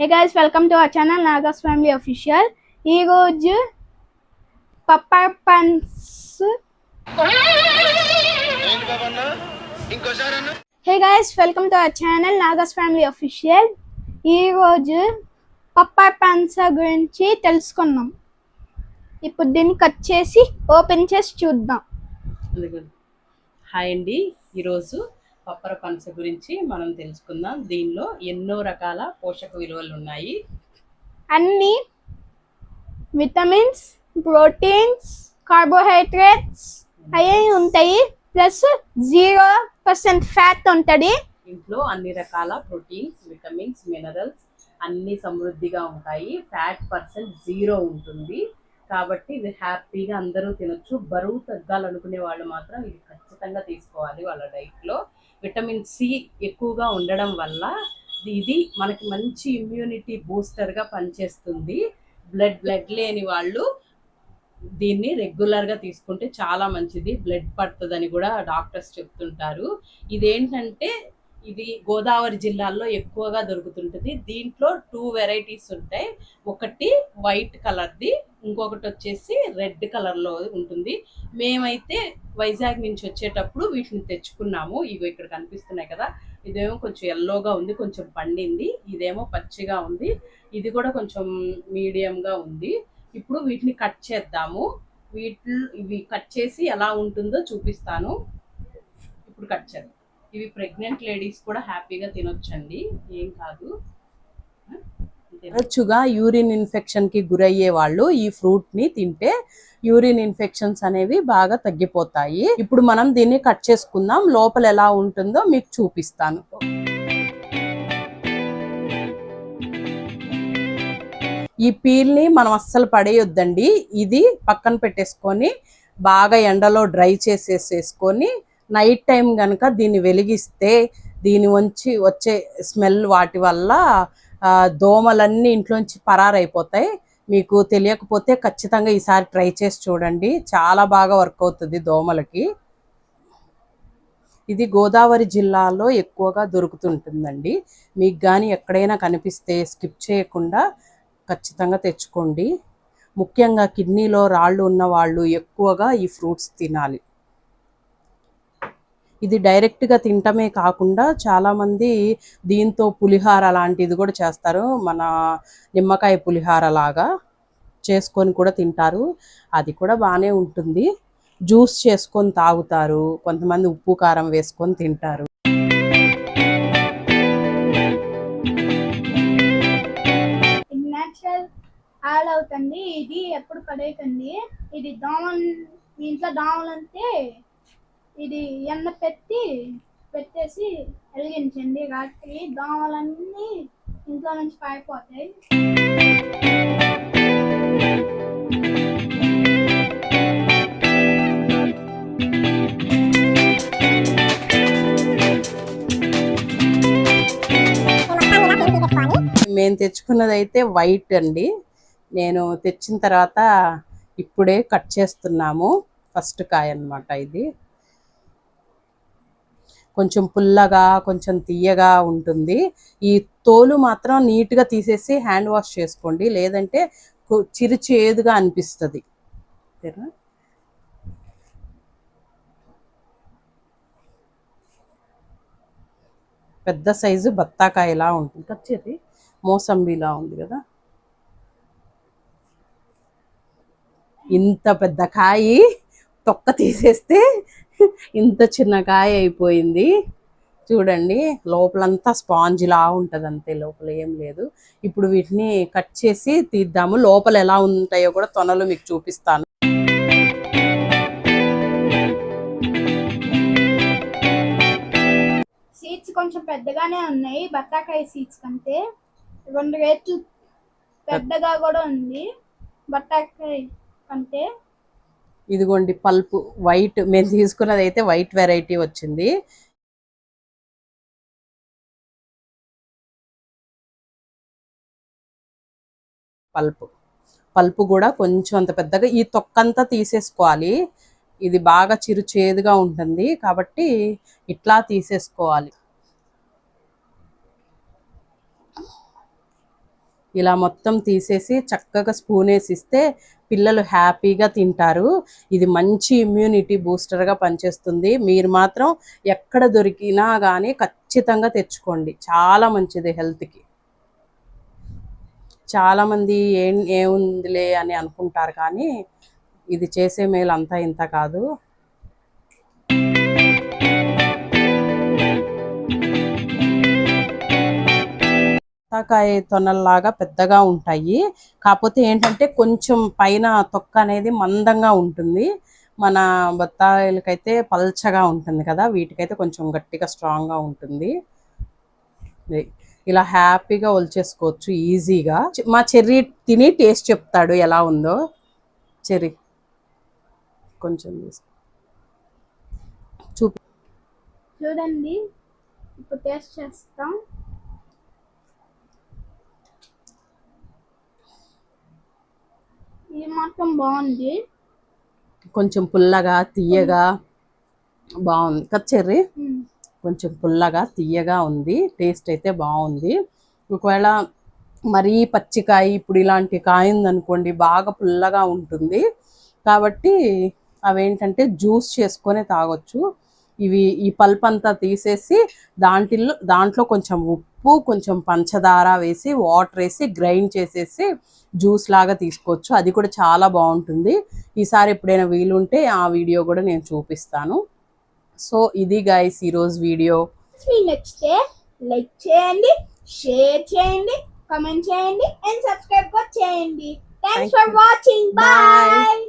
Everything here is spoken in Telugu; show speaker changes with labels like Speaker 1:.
Speaker 1: Hey guys welcome to our channel Nagas family official ఈరోజు పప్పర్ పన్స్ hey guys welcome to our channel Nagas family official ఈరోజు పప్పర్ పన్స్ గురించి తెలుసుకున్నాం. ఇప్పుడు దీన్ని కట్ చేసి ఓపెన్ చేసి చూద్దాం.
Speaker 2: హాయ్ అండి ఈరోజు పప్పర పనస గురించి మనం తెలుసుకుందాం. దీనిలో ఎన్నో రకాల పోషక విలువలు ఉన్నాయి.
Speaker 1: అన్ని విటమిన్స్ ప్రోటీన్స్ కార్బోహైడ్రేట్స్ అవి ఉంటాయి. ప్లస్ జీరో పర్సెంట్ ఫ్యాట్ ఉంటుంది.
Speaker 2: ఇంట్లో అన్ని రకాల ప్రోటీన్స్ విటమిన్స్ మినరల్స్ అన్ని సమృద్ధిగా ఉంటాయి. ఫ్యాట్ పర్సెంట్ జీరో ఉంటుంది. కాబట్టి ఇది హ్యాపీగా అందరూ తినొచ్చు. బరువు తగ్గాలనుకునే వాళ్ళు మాత్రం ఇది ఖచ్చితంగా తీసుకోవాలి వాళ్ళ డైట్లో. విటమిన్ సి ఎక్కువగా ఉండడం వల్ల ఇది మనకి మంచి ఇమ్యూనిటీ బూస్టర్గా పనిచేస్తుంది. బ్లడ్ బ్లడ్ లేని వాళ్ళు దీన్ని రెగ్యులర్గా తీసుకుంటే చాలా మంచిది. బ్లడ్ పడుతుందని కూడా డాక్టర్స్ చెప్తుంటారు. ఇదేంటంటే ఇది గోదావరి జిల్లాల్లో ఎక్కువగా దొరుకుతుంటుంది. దీంట్లో టూ వెరైటీస్ ఉంటాయి. ఒకటి వైట్ కలర్ది ఇంకొకటి వచ్చేసి రెడ్ కలర్లో ఉంటుంది. మేమైతే వైజాగ్ నుంచి వచ్చేటప్పుడు వీటిని తెచ్చుకున్నాము. ఇవి ఇక్కడ కనిపిస్తున్నాయి కదా. ఇదేమో కొంచెం ఎల్లోగా ఉంది కొంచెం పండింది. ఇదేమో పచ్చిగా ఉంది. ఇది కూడా కొంచెం మీడియంగా ఉంది. ఇప్పుడు వీటిని కట్ చేద్దాము. వీటి ఇవి కట్ చేసి ఎలా ఉంటుందో చూపిస్తాను. ఇప్పుడు కట్ చేద్దాం. ఇవి ప్రెగ్నెంట్ లేడీస్ కూడా హ్యాపీగా తినొచ్చండి. ఏం కాదు. తరచుగా యూరిన్ ఇన్ఫెక్షన్కి గురయ్యే వాళ్ళు ఈ ఫ్రూట్ని తింటే యూరిన్ ఇన్ఫెక్షన్స్ అనేవి బాగా తగ్గిపోతాయి. ఇప్పుడు మనం దీన్ని కట్ చేసుకుందాం. లోపల ఎలా ఉంటుందో మీకు చూపిస్తాను. ఈ పీల్ని మనం అస్సలు పడేయొద్దండి. ఇది పక్కన పెట్టేసుకొని బాగా ఎండలో డ్రై చేసేసేసుకొని నైట్ టైం కనుక దీన్ని వెలిగిస్తే దీని వంచి వచ్చే స్మెల్ వాటి వల్ల దోమలన్నీ ఇంట్లోంచి పరారైపోతాయి. మీకు తెలియకపోతే ఖచ్చితంగా ఈసారి ట్రై చేసి చూడండి. చాలా బాగా వర్క్ అవుతుంది దోమలకి. ఇది గోదావరి జిల్లాలో ఎక్కువగా దొరుకుతుంటుందండి. మీకు కానీ ఎక్కడైనా కనిపిస్తే స్కిప్ చేయకుండా ఖచ్చితంగా తెచ్చుకోండి. ముఖ్యంగా కిడ్నీలో రాళ్ళు ఉన్న వాళ్ళు ఎక్కువగా ఈ ఫ్రూట్స్ తినాలి. ఇది డైరెక్ట్గా తినటమే కాకుండా చాలామంది దీంతో పులిహార లాంటిది కూడా చేస్తారు. మన నిమ్మకాయ పులిహార లాగా చేసుకొని కూడా తింటారు. అది కూడా బాగానే ఉంటుంది. జ్యూస్ చేసుకొని తాగుతారు. కొంతమంది ఉప్పు కారం వేసుకొని తింటారు.
Speaker 1: యాడ్ అవుతుంది. ఇది ఎప్పుడు పడేయకండి. ఇది దోమలు ఇంట్లో దోమలు అంటే ఇది ఎన్న పెట్టి పెట్టేసి వెలిగించండి. రాత్రి దోమలన్నీ ఇంట్లో నుంచి పారిపోతాయి.
Speaker 2: మేము తెచ్చుకున్నది అయితే వైట్ అండి. నేను తెచ్చిన తర్వాత ఇప్పుడే కట్ చేస్తున్నాము. ఫస్ట్ కాయ అనమాట ఇది. కొంచెం పుల్లగా కొంచెం తీయగా ఉంటుంది. ఈ తోలు మాత్రం నీట్గా తీసేసి హ్యాండ్ వాష్ చేసుకోండి. లేదంటే చిరు చేదుగా అనిపిస్తుంది? పెద్ద సైజు బత్తాకాయలా ఉంటుంది. కచ్చేది మోసంబిలా ఉంది కదా. ఇంత పెద్ద కాయ తొక్క తీసేస్తే ఇంత చిన్న కాయ అయిపోయింది. చూడండి లోపలంతా స్పాంజ్ లా ఉంటుంది అంతే లోపల ఏం లేదు. ఇప్పుడు వీటిని కట్ చేసి తీద్దాము. లోపల ఎలా ఉంటాయో కూడా తొనలు మీకు చూపిస్తాను.
Speaker 1: సీడ్స్ కొంచెం పెద్దగానే ఉన్నాయి. బత్తాకాయ సీడ్స్ కంటే రెండు రేట్లు పెద్దగా కూడా ఉంది. బత్తాకాయ కంటే
Speaker 2: ఇదిగోండి పల్పు వైట్. మేము తీసుకున్నది అయితే వైట్ వెరైటీ వచ్చింది. పల్పు. పల్పు కూడా కొంచెం అంత పెద్దగా ఈ తొక్కంతా తీసేసుకోవాలి. ఇది బాగా చిరు చేదుగా ఉంటుంది కాబట్టి ఇట్లా తీసేసుకోవాలి. ఇలా మొత్తం తీసేసి చక్కగా స్పూన్ వేసి ఇస్తే పిల్లలు హ్యాపీగా తింటారు. ఇది మంచి ఇమ్యూనిటీ బూస్టర్గా పనిచేస్తుంది. మీరు మాత్రం ఎక్కడ దొరికినా కానీ ఖచ్చితంగా తెచ్చుకోండి. చాలా మంచిది హెల్త్కి చాలామంది ఏం ఏముందిలే అని అనుకుంటారు కానీ ఇది చేసే మేలు అంతా ఇంత కాదు. బత్తాకాయ తొనల్లాగా పెద్దగా ఉంటాయి. కాకపోతే ఏంటంటే కొంచెం పైన తొక్క అనేది మందంగా ఉంటుంది. మన బత్తాయిలకైతే పల్చగా ఉంటుంది కదా వీటికైతే కొంచెం గట్టిగా స్ట్రాంగ్గా ఉంటుంది. ఇలా హ్యాపీగా ఒలిచేసుకోవచ్చు ఈజీగా. మా చెర్రీ తిని టేస్ట్ చెప్తాడు ఎలా ఉందో. చెర్రీ. కొంచెం చూపి
Speaker 1: చూడండి. ఇప్పుడు టేస్ట్ చేస్తాం ఇది మాత్రం బాగుంది.
Speaker 2: కొంచెం పుల్లగా తీయగా బాగుంది. కదా చెర్రీ. కొంచెం పుల్లగా తీయగా ఉంది. టేస్ట్ అయితే బాగుంది. ఒకవేళ మరీ పచ్చికాయ ఇప్పుడు ఇలాంటి కాయ ఉందనుకోండి బాగా పుల్లగా ఉంటుంది. కాబట్టి అవేంటంటే జ్యూస్ చేసుకొని తాగొచ్చు. ఇవి ఈ పల్ప్ అంతా తీసేసి దాంట్లో దాంట్లో కొంచెం ఉప్పు కొంచెం పంచదార వేసి వాటర్ వేసి గ్రైండ్ చేసేసి జ్యూస్ లాగా తీసుకోవచ్చు. అది కూడా చాలా బాగుంటుంది. ఈసారి ఎప్పుడైనా వీలుంటే ఆ వీడియో కూడా నేను చూపిస్తాను. సో ఇది గైస్ ఈరోజు వీడియో.
Speaker 1: నచ్చితే లైక్ చేయండి షేర్ చేయండి కామెంట్ చేయండి అండ్ సబ్స్క్రైబ్ కూడా చేయండి. Thanks for watching. బాయ్